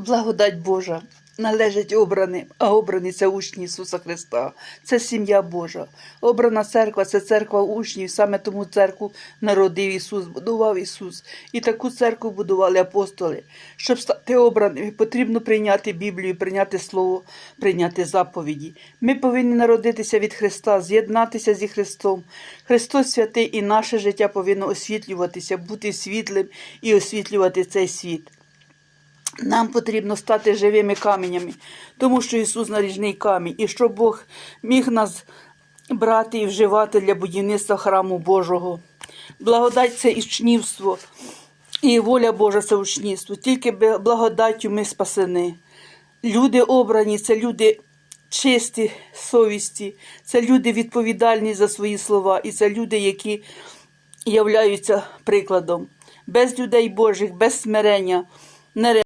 Благодать Божа належить обраним, а обрані це учні Ісуса Христа. Це сім'я Божа. Обрана церква це церква учнів. Саме тому церкву народив Ісус, будував Ісус. І таку церкву будували апостоли. Щоб стати обраними, потрібно прийняти Біблію, прийняти Слово, прийняти заповіді. Ми повинні народитися від Христа, з'єднатися зі Христом. Христос святий і наше життя повинно освітлюватися, бути світлим і освітлювати цей світ. Нам потрібно стати живими каменями, тому що Ісус наріжний камінь, і щоб Бог міг нас брати і вживати для будівництва храму Божого. Благодать це учнівство, і воля Божа це учнівство. Тільки благодаттю ми спасені. Люди обрані, це люди чисті совісті, це люди відповідальні за свої слова, і це люди, які являються прикладом. Без людей Божих, без смирення.